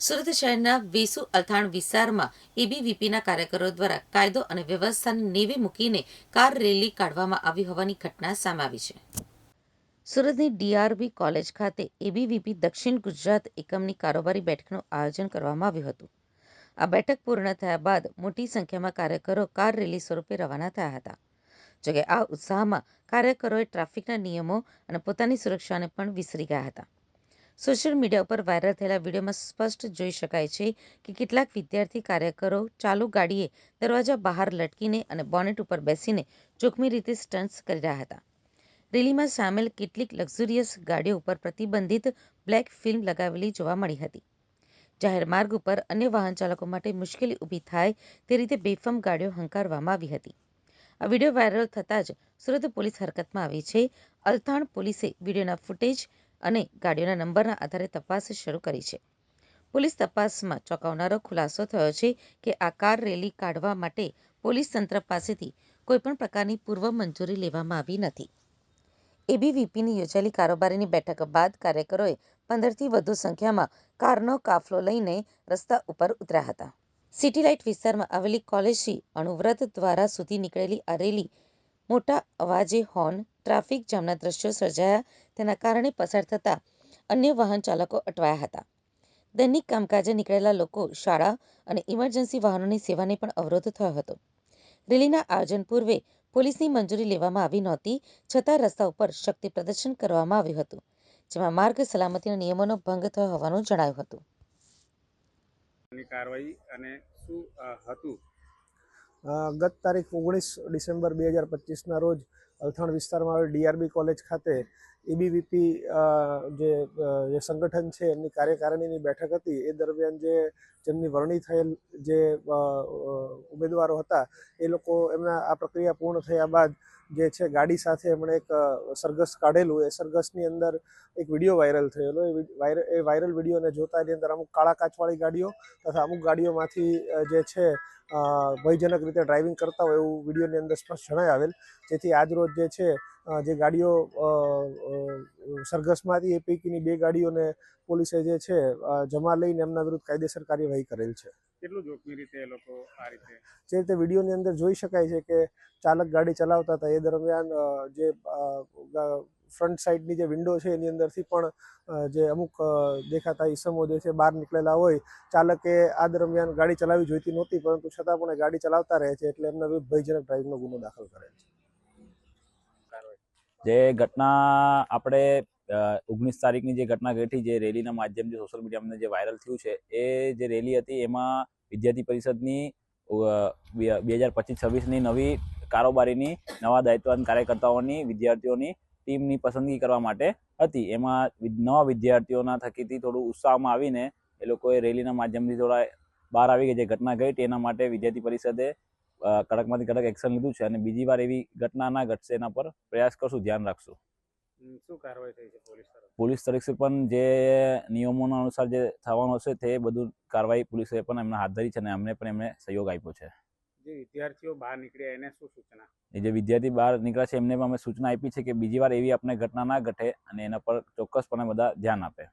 સુરત શહેરના વેસુ અથાણ વિસ્તારમાં એબીવીપીના કાર્યકરો દ્વારા કાયદો અને વ્યવસ્થાને નેવે મૂકીને કાર રેલી કાઢવામાં આવી હોવાની ઘટના સામે આવી છે. સુરતની ડીઆરબી કોલેજ ખાતે એબીવીપી દક્ષિણ ગુજરાત એકમની કારોબારી બેઠકનું આયોજન કરવામાં આવ્યું હતું. આ બેઠક પૂર્ણ થયા બાદ મોટી સંખ્યામાં કાર્યકરો કાર રેલી સ્વરૂપે રવાના થયા હતા. જોકે આ ઉત્સાહમાં કાર્યકરોએ ટ્રાફિકના નિયમો અને પોતાની સુરક્ષાને પણ વિસરી ગયા હતા. સોશિયલ મીડિયા ઉપર વાયરલ થયેલા વિડીયોમાં સ્પષ્ટ જોઈ શકાય છે કે કેટલાક વિદ્યાર્થી કાર્યકરો ચાલુ ગાડીએ દરવાજા બહાર લટકીને અને બોનેટ ઉપર બેસીને જોખમી રીતે સ્ટન્ટ્સ કરી રહ્યા હતા. રેલીમાં સામેલ કેટલીક લક્ઝુરિયસ ગાડીઓ ઉપર પ્રતિબંધિત બ્લેક ફિલ્મ લગાવેલી જોવા મળી હતી. જાહેર માર્ગ ઉપર અન્ય વાહન ચાલકો માટે મુશ્કેલી ઊભી થાય તે રીતે બેફામ ગાડીઓ હંકારવામાં આવી હતી. આ વીડિયો વાયરલ થતાં જ સુરત પોલીસ હરકતમાં આવી છે. અલથાણ પોલીસે વિડીયોના ફૂટેજ અને ગાડીઓના નંબરના આધારે તપાસ શરૂ કરી છે. પોલીસ તપાસમાં ચોંકાવનારો ખુલાસો થયો છે કે આ કાર રેલી કાઢવા માટે પોલીસ તંત્ર પાસેથી કોઈપણ પ્રકારની પૂર્વ મંજૂરી લેવામાં આવી નથી. એબીવીપીની યોજાયેલી કારોબારીની બેઠક બાદ કાર્યકરોએ પંદરથી વધુ સંખ્યામાં કારનો કાફલો લઈને રસ્તા ઉપર ઉતર્યા હતા. સિટી લાઇટ વિસ્તારમાં આવેલી કોલેજથી અણુવ્રત દ્વારા સુધી નીકળેલી આ રેલી મોટા અવાજે હોર્ન ટ્રાફિક જામના દ્રશ્યો સર્જાયા. તેના કારણે પસાર થતા અન્ય વાહન ચાલકો અટવાયા હતા. દૈનિક કામકાજે નીકળેલા લોકો શાળા અને ઇમરજન્સી વાહનોની સેવાને પણ અવરોધ થયો હતો. રેલીના આયોજન પૂર્વે પોલીસની મંજૂરી લેવામાં આવી નહોતી, છતાં રસ્તા ઉપર શક્તિ પ્રદર્શન કરવામાં આવ્યું હતું, જેમાં માર્ગ સલામતીના નિયમોનો ભંગ થયો હોવાનું જણાયું હતું. કાર્યવાહી અને શું હતું? ગત તારીખ ઓગણીસ ડિસેમ્બર બે હજાર પચીસના રોજ અલથાણ વિસ્તારમાં આવેલ ડીઆરબી કોલેજ ખાતે એબીવીપી જે જે સંગઠન છે, એમની કાર્યકારિણીની બેઠક હતી. એ દરમિયાન જે જેમની વરણી થયેલ જે ઉમેદવારો હતા, એ લોકો એમના આ પ્રક્રિયા પૂર્ણ થયા બાદ જે છે, ગાડી સાથે એમણે એક સરઘસ કાઢેલું. એ સરઘસની અંદર એક વીડિયો વાયરલ થયેલો. એ વાયરલ વિડીયોને જોતા એની અંદર અમુક કાળા કાચવાળી ગાડીઓ તથા અમુક ગાડીઓમાંથી જે છે ભયજનક રીતે ડ્રાઇવિંગ કરતા હોય એવું વિડીયોની અંદર સ્પષ્ટ જણાય આવેલ. જેથી આજરોજ જે છે જે ગાડીઓ સરઘસમાંથી એ પૈકીની બે ગાડીઓને પોલીસે જે છે જમા લઈને એમના વિરુદ્ધ કાયદેસર કાર્યવાહી કરેલ છે. કેટલું જોખમી રીતે એ લોકો આ રીતે? જે રીતે વિડીયોની અંદર જોઈ શકાય છે કે ચાલક ગાડી ચલાવતા હતા. એ દરમિયાન જે ફ્રન્ટ સાઈડની જે વિન્ડો છે, એની અંદરથી પણ જે અમુક દેખાતા ઈસમો જે છે, બહાર નીકળેલા હોય, ચાલકે આ દરમિયાન ગાડી ચલાવવી જોઈતી નહોતી, પરંતુ છતાં પણ ગાડી ચલાવતા રહે છે, એટલે એમના વિરુદ્ધ ભયજનક ડ્રાઇવિંગનો ગુનો દાખલ કરેલ છે. જે ઘટના આપણે ઓગણીસ તારીખની જે ઘટના ઘટી, જે રેલીના માધ્યમથી સોશિયલ મીડિયામાં જે વાયરલ થયું છે, એ જે રેલી હતી, એમાં વિદ્યાર્થી પરિષદની બે હજાર પચીસ છવ્વીસની નવી કારોબારીની નવા દાયિત્વવાન કાર્યકર્તાઓની, વિદ્યાર્થીઓની ટીમની પસંદગી કરવા માટે હતી. એમાં નવા વિદ્યાર્થીઓના થકીથી થોડું ઉત્સાહમાં આવીને એ લોકોએ રેલીના માધ્યમથી થોડા બહાર આવી ગઈ જે ઘટના ઘટી એના માટે વિદ્યાર્થી પરિષદે કડકમાંથી કડક એક્શન લીધું છે અને બીજી વાર એવી ઘટના ના ઘટશે એના પર પ્રયાસ કરશું. ધ્યાન રાખશું. શું કાર્યવાહી થઈ છે પોલીસ તરફ? પોલીસ તરફથી પણ જે નિયમોના અનુસાર જે થવાનું હશે તે બધું કાર્યવાહી પોલીસે પણ એમને હાથ ધરી છે અને અમને પણ એમને સહયોગ આપ્યો છે. જે વિદ્યાર્થીઓ બહાર નીકળ્યા એને શું સૂચના? એ જે વિદ્યાર્થી બહાર નીકળ્યા છે એમને પણ અમે સૂચના આપી છે કે બીજી વાર એવી આપણે ઘટના ના ઘટે અને એના પર ચોક્કસપણે બધા ધ્યાન આપે.